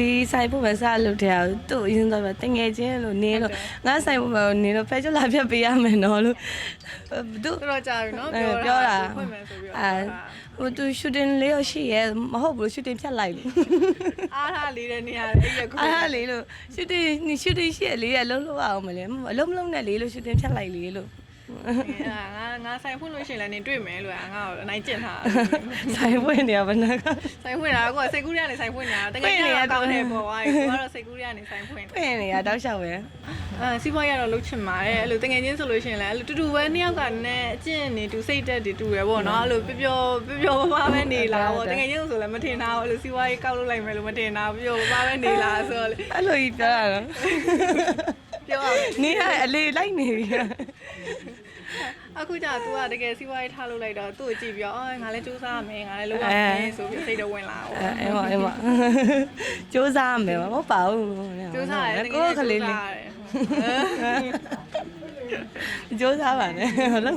ဒီဆိုင်ဖို့ပဲစားလို့တရားသူ့အရင်တော့တငယ်ချင်းလို့နေလို့ငါဆိုင်ဖို့ပဲနေလို့ဖဲချလာပြတ်ပေးရမယ်နော်လို့သူတော်တော်ကြာပြီနော်အဲပြောပြောတာဖွင့်မယ်ဆိုပြီးတော့အဲဟိုသူ shooting လေးရရှိရဲမဟုတ်ဘူး shooting ဖြတ်လိုက်လို့အားထားလေးတဲ့နေရာလေးရခုအားရလေလို့ shooting နီ shooting ရှိရလေးရလုံးလုံးအောင်မလဲအလုံးမလုံးနဲ့လေးလို့ shooting ဖြတ်လိုက်လေလို့အဲ ငါငါဆိုင်ဖွင့်လို့ရှိရင်လည်းနေတွေ့မယ်လို့ငါ့ကိုအနိုင်ကျင့်ထားဆိုင်ဖွင့်နေရပါနာကဆိုင်ဖွင့်တာကစိတ်ကူးရကနေဆိုင်ဖွင့်နေတာတကယ်ကြီးတော့ကောင်းတယ်ပေါ့ဝိုင်းကိုကတော့စိတ်ကူးရကနေဆိုင်ဖွင့်ဖွင့်နေရတောက်လျှောက်ပဲအဲစီးပွားရတော့လှုပ်ချင်ပါတယ်အဲ့လိုတကယ်ချင်းဆိုလို့ရှိရင်လည်းအဲ့လိုတူတူပဲနှစ်ယောက်ကလည်းအကျင့်နေတူစိတ်တက်တွေတူရပေါ့နော်အဲ့လိုပျော်ပျော်ပျော်ပါပဲနေလာပေါ့တကယ်ချင်းဆိုလည်းမထင်တာဘူးအဲ့လိုစီးပွားရေးကောက်လို့လိုက်မယ်လို့မထင်တာဘူးပျော်ပါပဲနေလာဆိုတော့လေအဲ့လိုကြီးပြောရတော့ပြောရမယ်နေရအလေးလိုက်နေပြီ အခုကျတော့ तू ကတကယ်စီးပွားရေးထားလို့လိုက်တော့သူ့ကိုကြည့်ပြီးတော့အော်ငါလည်းစူးစမ်းရမယ်ငါလည်းလုပ်ရမယ်ဆိုပြီးစိတ်တော့ဝင်လာပေါ့အဲအဲ့မအဲ့မစူးစမ်းမယ်မဟုတ်ပါဘူးစူးစမ်းရတယ်ကိုယ်ကလေးလေးစူးစမ်းပါနဲ့ဟုတ်လား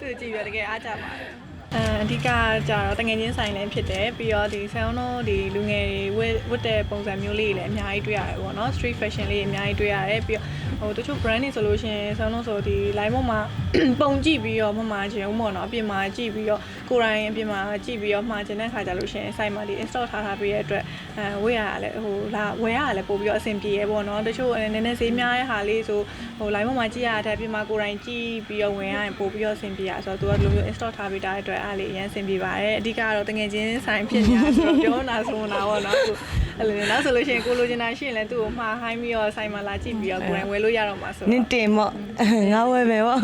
သူ့ကြည့်ပြီးတော့တကယ်အားကြပါတယ်အဲအဓိကကျတော့တငယ်ချင်းဆိုင်လည်းဖြစ်တယ်ပြီးတော့ဒီဆန်တော့ဒီလူငယ်တွေဝတ်ဝတ်တဲ့ပုံစံမျိုးလေးတွေလည်းအများကြီးတွေ့ရတယ်ပေါ့နော် street fashion လေးတွေအများကြီးတွေ့ရတယ်ပြီးတော့ ဟိုတချို့ brand တွေဆိုလို့ရှိရင်ဆန်တော့ဆိုဒီ line ပေါ်မှာပုံကြည့်ပြီးတော့မှမှာခြင်းဦးပေါ့နော်အပြင်မှာကြည့်ပြီးတော့ကိုယ်တိုင်အပြင်မှာကြည့်ပြီးတော့မှာခြင်းတဲ့ခါကြလို့ရှိရင် site မှာဒီ install ထားထားပြီးတဲ့အတွက်အဲဝယ်ရတာလည်းဟိုလာဝယ်ရတာလည်းပို့ပြီးတော့အဆင်ပြေရပေါ့နော်တချို့နည်းနည်းဈေးများတဲ့ဟာလေးဆိုဟို line ပေါ်မှာကြည့်ရတဲ့အပြင်မှာကိုယ်တိုင်ကြည့်ပြီးတော့ဝင်ရရင်ပို့ပြီးတော့အဆင်ပြေရဆိုတော့သူကဒီလိုမျိုး install ထားပေးတာတဲ့အတွက်အားလေးအရင်အဆင်ပြေပါတယ်အဓိကတော့တကယ်ချင်းဆိုင်ဖြစ်နေတာဆိုတော့ပြောနာဆိုတာပေါ့နော် အခုအဲ့လိုနောက်ဆိုလို့ရှိရင်ကိုလိုချင်တာရှိရင်လည်းသူ့ကိုမှားဟိုင်းပြီးတော့ဆိုင်မှာလာကြည့်ပြီးတော့ကိုယ်တိုင်ဝယ်လို့ရတော့မှာဆိုနတော့င်တင်မော့ ငါဝယ်မယ်ပေါ့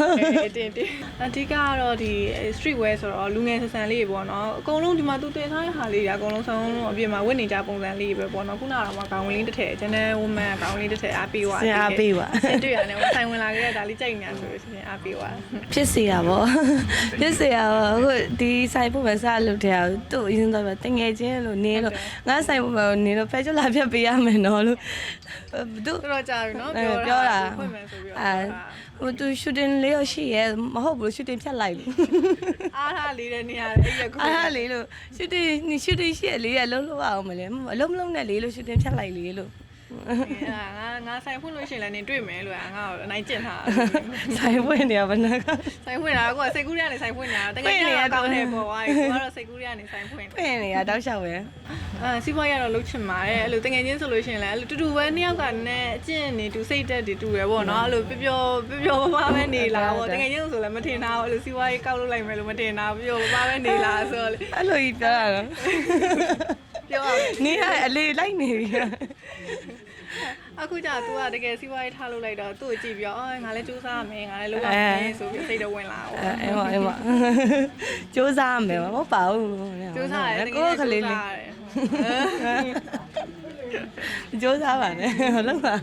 တင်တင်အဓိကကတော့ဒီ street wear ဆိုတော့လူငယ်ဆန်ဆန်လေးတွေပေါ့နော်အကုန်လုံးဒီမှာသူတင်ထားတဲ့ဟာလေးတွေအကုန်လုံးဆုံးအပြင်မှာဝတ်နေကြပုံစံလေးတွေပဲပေါ့နော်ခုနကတော့မှခေါင်းလေးတစ်ထည့် general woman ခေါင်းလေးတစ်ထည့်အားပေးသွားဆင်အားပေးပါစင်တွေ့ရတယ်ဆိုင်ဝင်လာခဲ့တဲ့ဒါလေးကြိုက်နေတာဆိုလို့ရှိရင်အားပေးသွားဖြစ်စီရပေါ့ဖြစ်စီရပေါ့အခုဒီဆိုင်ဖို့ပဲစားလို့တရားသူ့အရင်တော့တငယ်ချင်းလို့နေလို့ငါဆိုင်ဖို့ပဲနေလို့ဖဲချလာပြတ်ပေးရမယ်နော်လို့သူတော်တော်ကြာပြီနော်အဲပြောပြောတာဖွင့်မယ်ဆိုပြီးတော့အဲ ဟိုသူ shooting လေးရရှိရဲမဟုတ်ဘူး shooting ဖြတ်လိုက်လို့အားထားလေးတဲ့နေရာလေးရခုအားရလေလို့ shooting နီ shooting ရှိရလေးရလုံးလုံးအောင်မလဲအလုံးမလုံးနဲ့လေးလို့ shooting ဖြတ်လိုက်လေလို့ ငါငါဆိုင်ဖွင့်လို့ရှိရင်လည်းနေတွေ့မယ်လို့ငါ့ကိုအနိုင်ကျင့်ထားဆိုင်ဖွင့်နေရပါနာကဆိုင်ဖွင့်တာကစိတ်ကူးရကနေဆိုင်ဖွင့်တာတကယ်ကြီးကောင်းတယ်ပေါ့ဝိုင်းကိုကတော့စိတ်ကူးရကနေဆိုင်ဖွင့်ဖွင့်နေရတောက်လျှောက်ပဲအဲစီးပွားရတော့လှုပ်ချင်ပါတယ်အဲ့လိုတကယ်ချင်းဆိုလို့ရှိရင်လည်းအဲ့လိုတူတူပဲနှစ်ယောက်ကလည်းအကျင့်နေတူစိတ်တက်တွေတူရပေါ့နော်အဲ့လိုပျော်ပျော်ပျော်ပါပဲနေလာပေါ့တကယ်ချင်းဆိုလည်းမထင်တာဘူးအဲ့လိုစီးပွားရေးကောက်လို့လိုက်မယ်လို့မထင်တာဘူးပျော်ပါပဲနေလာဆိုတော့လေအဲ့လိုကြီးပြောရတော့ပြောရမယ်နေရအလေးလိုက်နေပြီ အခုကျတော့ तू ကတကယ်စီးပွားရေးထားလို့လိုက်တော့သူ့ကိုကြည့်ပြီးတော့အော်ငါလည်းစူးစမ်းရမယ်ငါလည်းလုပ်ရမယ်ဆိုပြီးစိတ်တော့ဝင်လာပေါ့အဲအဲ့မအဲ့မစူးစမ်းမယ်မဟုတ်ပါဘူးစူးစမ်းရတယ်ကိုယ်ကလေးလေးစူးစမ်းပါနဲ့ဟုတ်လား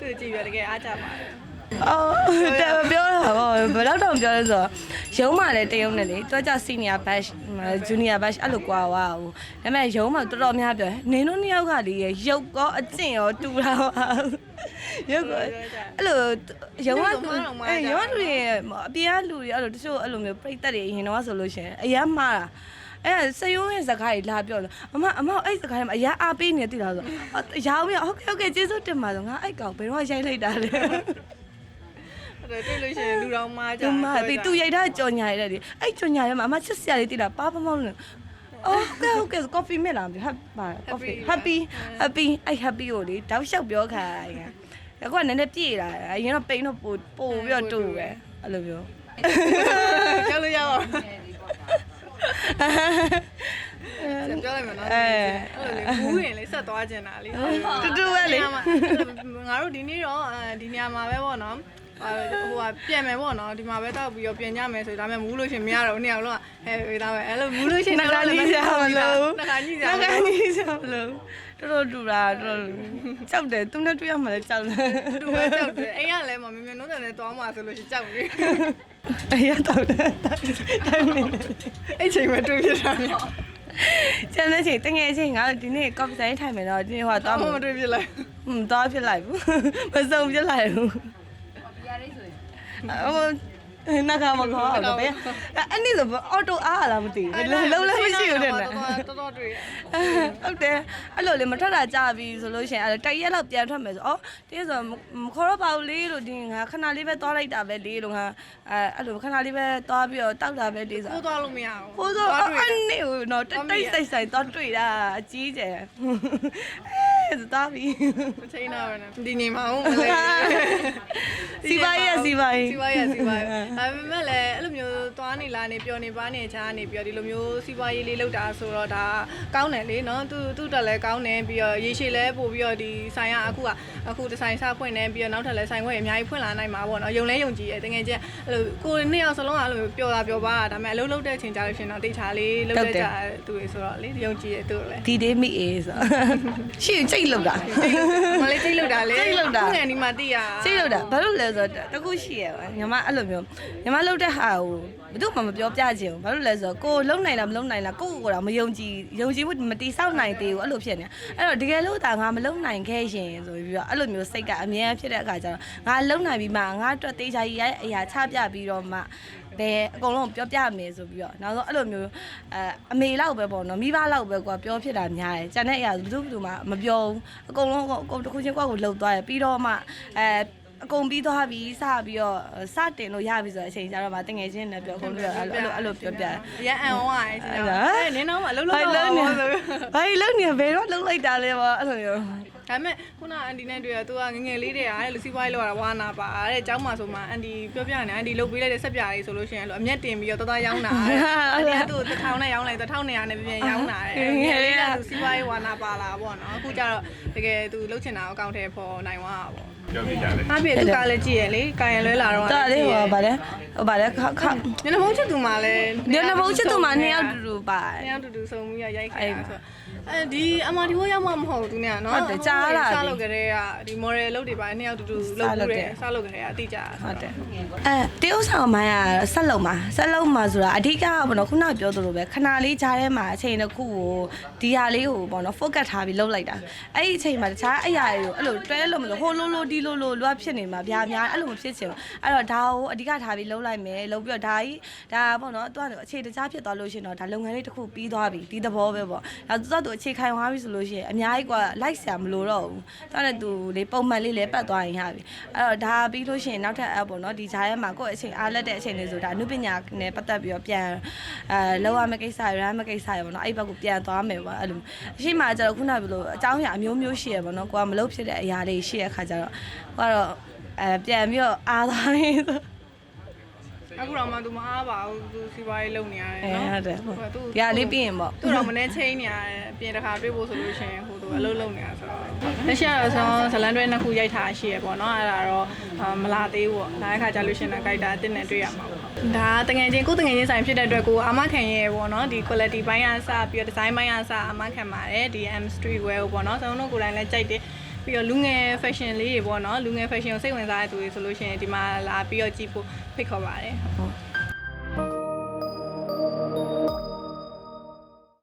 သူ့ကြည့်ပြီးတော့တကယ်အားကြပါတယ် အော်တော်ပြောတာပေါ့ဘယ်တော့တော့ပြောလဲဆိုတော့ရုံးမှလည်းတရုံနဲ့လေတွားကြ senior batch junior batch အဲ့လိုကွာဝါဘူးဒါပေမဲ့ရုံးမှတော်တော်များပြောတယ်နင်တို့နှစ်ယောက်ကလေရုပ်ကောအကျင့်ရောတူတာပါရုပ်ကောအဲ့လိုရုံးကအဲရုံးကလူတွေအပြင်ကလူတွေအဲ့လိုတချို့အဲ့လိုမျိုးပြိတက်တွေအရင်တော့ဆိုလို့ရှိရင်အရမ်းမှားတာအဲစယုံရဲ့စကားကြီးလာပြောတယ်အမအမအဲ့စကားကြီးမှာအရာအားပေးနေတိလားဆိုရောင်းပြီးဟုတ်ကဲ့ဟုတ်ကဲ့ကျေးဇူးတင်ပါဆိုငါအဲ့ကောင်ဘယ်တော့ရိုက်လိုက်တာလဲ အဲ့တွေ့လို့ရှိရင်လူတော်မှားကြကျမဒီသူရိုက်တာကြော်ညာရတယ်ဒီအဲ့ကြော်ညာရမှာအမချစ်စရာလေးတိတာပါပမောင်းလို့အော်ကဲဟုတ်ကဲ coffee မဲ့လားမသိဟာပါ coffee happy happy အဲ့ happy ကိုလေတောက်လျှောက်ပြောခိုင်းတယ်အခုကနည်းနည်းပြေးလာအရင်တော့ပိန်တော့ပို့ပို့ပြီးတော့တူပဲအဲ့လိုမျိုးပြောလို့ရပါဘူးပြောလိုက်မယ်နော်အဲ့လိုလေဘူးရင်လေဆက်သွားကျင်တာလေတူတူပဲလေငါတို့ဒီနေ့တော့ဒီနေရာမှာပဲပေါ့နော် ဟိုကပြန်မယ်ပေါ့နော်ဒီမှာပဲတောက်ပြီးတော့ပြန်ကြမယ်ဆိုဒါပေမဲ့မူးလို့ရှင်မရတော့ဘူးနှစ်ယောက်လုံးကဟဲ့ဝေးသားပဲအဲ့လိုမူးလို့ရှင်နှကကြီးစရာမလိုနှကကြီးစရာနှမကလိုကြီးစရာမလိုတော်တော်တူတာတော်တော်ကြောက်တယ်သူနဲ့တွေ့ရမှလည်းကြောက်တယ်တူပဲကြောက်တယ်အိမ်ကလည်းမမြင်မြင်နှုတ်တယ်နဲ့တွားမှာဆိုလို့ရှိရင်ကြောက်နေအေးရတော့တယ်တိုင်းနေတယ်အဲ့ချိန်မှာတွေ့ဖြစ်တာမျိုးကျန်တဲ့ချိန်တငယ်ချင်းငါတို့ဒီနေ့ coffee ဆိုင်ထိုင်မယ်တော့ဒီနေ့ဟိုသွားတော့မှာမတွေ့ဖြစ်လိုက်ဟွန်းသွားဖြစ်လိုက်ဘူးမစုံဖြစ်လိုက်ဘူး ဟို နှခါမခေါ်အောင်ပဲအဲ့နေ့ဆိုအော်တိုအားလားမသိဘူးလုံးလည်းမရှိဘူးတဲ့တော်တော်တော်တွေ့ဟုတ်တယ်အဲ့လိုလေမထွက်တာကြာပြီဆိုလို့ရှိရင်အဲ့တိုက်ရက်လောက်ပြန်ထွက်မယ်ဆိုအော်တင်းဆိုမခေါ်တော့ပါဘူးလေလို့ဒီငါခဏလေးပဲသွားလိုက်တာပဲလေလို့ငါအဲအဲ့လိုခဏလေးပဲသွားပြီးတော့တောက်တာပဲလေဆိုကိုသွားလို့မရဘူးဟိုဆိုအဲ့နေ့ကိုတော့တိတ်တိတ်ဆိတ်ဆိတ်သွားတွေ့တာအကြီးကျယ်အဲဆိုသွားပြီချိန်တော့ပဲဒီနေမှာဟုတ်မလဲစီပါရဲ့စီပါရဲ့စီပါရဲ့စီပါရဲ့ဒါပေမဲ့လည်းအဲ့လိုမျိုးသွားနေလာနေပျော်နေပါနေချားနေပြီးတော့ဒီလိုမျိုးစီပါရေးလေးလောက်တာဆိုတော့ဒါကောင်းတယ်လေနော်သူသူ့တက်လည်းကောင်းတယ်ပြီးတော့ရေရှည်လည်းပို့ပြီးတော့ဒီဆိုင်ကအခုကအခုဒီဆိုင်စဖွင့်နေပြီးတော့နောက်ထပ်လည်းဆိုင်ခွဲအများကြီးဖွင့်လာနိုင်မှာပေါ့နော်ယုံလဲယုံကြည်ရတကယ်ချင်းအဲ့လိုကိုနှစ်ယောက်စလုံးကအဲ့လိုပျော်တာပျော်ပါဒါပေမဲ့အလုပ်လုပ်တဲ့ချိန်ကြလို့ရှင်တော့တိတ်ချာလေးလုပ်တဲ့ကြသူတွေဆိုတော့လေယုံကြည်ရသူတို့လည်းဒီဒေးမိအေးဆိုရှေ့စိတ်လောက်တာမလေးကြိတ်လောက်တာလေကြိတ်လောက်တာငယ်ဒီမှာတိရစိတ်လောက်တာဘာလို့လဲဆိုတော့တခုရှိရပါညီမအဲ့လိုမျိုးညီမလောက်တဲ့ဟာကိုဘယ်သူမှမပြောပြချင်ဘူးဘာလို့လဲဆိုတော့ကိုလုံနိုင်လားမလုံနိုင်လားကိုကိုကတော့မယုံကြည်ယုံကြည်မှုမတိဆောက်နိုင်သေးဘူးအဲ့လိုဖြစ်နေအဲ့တော့တကယ်လို့ဒါငါမလုံနိုင်ခဲ့ရှင်ဆိုပြီးတော့အဲ့လိုမျိုးစိတ်ကအမြဲဖြစ်တဲ့အခါကျတော့ငါလုံနိုင်ပြီးမှငါအတွက်တေးချာကြီးရဲ့အရာချပြပြီးတော့မှဘယ်အကုန်လုံးပြောပြမယ်ဆိုပြီးတော့နောက်ဆုံးအဲ့လိုမျိုးအဲအမေလောက်ပဲပေါ့နော်မိဘလောက်ပဲကွာပြောဖြစ်တာများတယ်ကျန်တဲ့အရာဘယ်သူဘယ်သူမှမပြောဘူးအကုန်လုံးအကုန်တစ်ခုချင်းကွာကိုလှုပ်သွားတယ်ပြီးတော့မှအဲ အကုန်ပြီးသွားပြီစပြီးတော့စတင်လို့ရပြီဆိုတဲ့အချိန်ကျတော့မှတငယ်ချင်းနဲ့ပြောကုန်ပြီးတော့အဲ့လိုအဲ့လိုပြောပြတယ်ရန်အန်ဝါရဲ့ချိန်တော့အဲနင်းတော့မအလုပ်လုပ်ဘာတော့လုံးနေဆိုဘာလုံးနေဘယ်တော့လုံးလိုက်တာလဲပေါ့အဲ့လိုမျိုးဒါပေမဲ့ခုနအန်တီနဲ့တွေ့ရသူကငငယ်လေးတွေကအဲ့လူစီးပွားရေးလောက်တာဝါနာပါတဲ့ကျောင်းမှာဆိုမှအန်တီပြောပြနေအန်တီလုပ်ပေးလိုက်တဲ့ဆက်ပြလေးဆိုလို့ရှိရင်အဲ့လိုအမျက်တင်ပြီးတော့တော်တော်ရောင်းတာတဲ့အန်တီကသူ့ကိုတစ်ထောင်နဲ့ရောင်းလိုက်တစ်ထောင်နဲ့ရောင်းနေပြန်ရောင်းတာတဲ့ငယ်လေးကသူစီးပွားရေးဝါနာပါလာပေါ့နော်အခုကျတော့တကယ်သူလှုပ်ချင်တာကိုအကောင့်ထဲပေါ်နိုင်သွားတာပေါ့ ပြောပြကြတယ်အပြည့်သူကလည်းကြည့်ရလေကာယံလွဲလာတော့တော်လေးဟောဗါလဲဟောဗါလဲခခညနေဘုံချစ်သူမှလည်းဒီနဘုံချစ်သူမှာနှစ်ယောက်တူတူပါနှစ်ယောက်တူတူစုံမှုရရိုက်ခိုင်းတာဆို အဲဒီအမဒီဟိုရောက်မှမဟုတ်ဘူးသူเนี่ยနော် ဟုတ်တယ်ကြားလာပြီ စားလုပ်ကြတဲ့ကဒီ model လုပ်တွေပါနှစ်ယောက်တူတူလုပ်ဘူးတယ်စားလုပ်ကြတဲ့အတိအကျ ဟုတ်တယ်အဲတရုတ်ဆောင်မိုင်းကဆက်လုံးမှာဆက်လုံးမှာဆိုတာအဓိကကဘောနော်ခုနကပြောသလိုပဲခဏလေးကြားထဲမှာအချိန်တစ်ခုကိုဒီဟာလေးကိုဘောနော် focus ထားပြီးလှုပ်လိုက်တာအဲ့ဒီအချိန်မှာတခြားအရာတွေကိုအဲ့လိုတွဲလို့မလို့ဟိုလိုလိုဒီလိုလိုလွားဖြစ်နေမှာဗျာများအဲ့လိုမဖြစ်ချင်ဘူးအဲ့တော့ဒါကိုအဓိကထားပြီးလှုပ်လိုက်မယ်လှုပ်ပြီးတော့ဒါကြီးဒါဘောနော်သူကအခြေတခြားဖြစ်သွားလို့ရှိရင်တော့ဒါလုပ်ငန်းလေးတစ်ခုပြီးသွားပြီဒီသဘောပဲပေါ့ဒါသူကသူ ဆိုအခြေခံသွားပြီဆိုလို့ရှိရင်အများကြီးကလိုက်ဆရာမလို့တော့ဘူး။ဒါနဲ့သူလေပုံမှန်လေးလဲပတ်သွားရင်ရပြီ။အဲ့တော့ဒါပြီးလို့ရှိရင်နောက်ထပ် app ပေါ့နော်ဒီဂျာရဲမှာကိုယ့်အချိန်အားလက်တဲ့အချိန်လေးဆိုတာအမှုပညာနဲ့ပတ်သက်ပြီးတော့ပြန်အဲလောက်ရမယ့်ကိစ္စရရမယ့်ကိစ္စရပေါ့နော်အဲ့ဘက်ကိုပြန်သွားမယ်ပေါ့အဲ့လိုအရှိမှကျတော့ခုနကပြောလို့အကြောင်းအရာအမျိုးမျိုးရှိရပေါ့နော်ကိုကမလုပ်ဖြစ်တဲ့အရာတွေရှိရခါကျတော့ကိုကတော့အဲပြန်ပြီးတော့အားသွားရင်ဆို အခုတော့မှသူမအားပါဘူးသူစီပွားရေးလုပ်နေရတယ်အဲနော်ဟုတ်တယ်ဟုတ်သူဒီဟာလေးပြီးရင်ပေါ့သူတော့မနေ့ချိန်နေရတယ်အပြင်တစ်ခါတွေ့ဖို့ဆိုလို့ရှိရင်ဟိုသူအလုပ်လုပ်နေတာဆိုတော့လက်ရှိကတော့ဆောင်းဇလန်တွဲနှစ်ခုရိုက်ထားရှိရပေါ့နော်အဲ့ဒါတော့မလာသေးဘူးပေါ့ဒါအခါကျလို့ရှိရင်တော့ character အစ်နဲ့တွေ့ရမှာပေါ့ဒါတငယ်ချင်းကိုတငယ်ချင်းဆိုင်ဖြစ်တဲ့အတွက်ကိုအာမခံရဲပေါ့နော်ဒီ quality ဘိုင်းအစပြီးတော့ design ဘိုင်းအစအာမခံပါတယ်ဒီ M street wear ကိုပေါ့နော်ဆောင်းတို့ကိုယ်တိုင်လည်းကြိုက်တယ် ပြီးတော့လူငယ် fashion လေးတွေပေါ့နော်လူငယ် fashion ကိုစိတ်ဝင်စားတဲ့သူတွေဆိုလို့ရှိရင်ဒီမှာလာပြီးတော့ကြည့်ဖို့ဖိတ်ခေါ်ပါတယ်ဟုတ်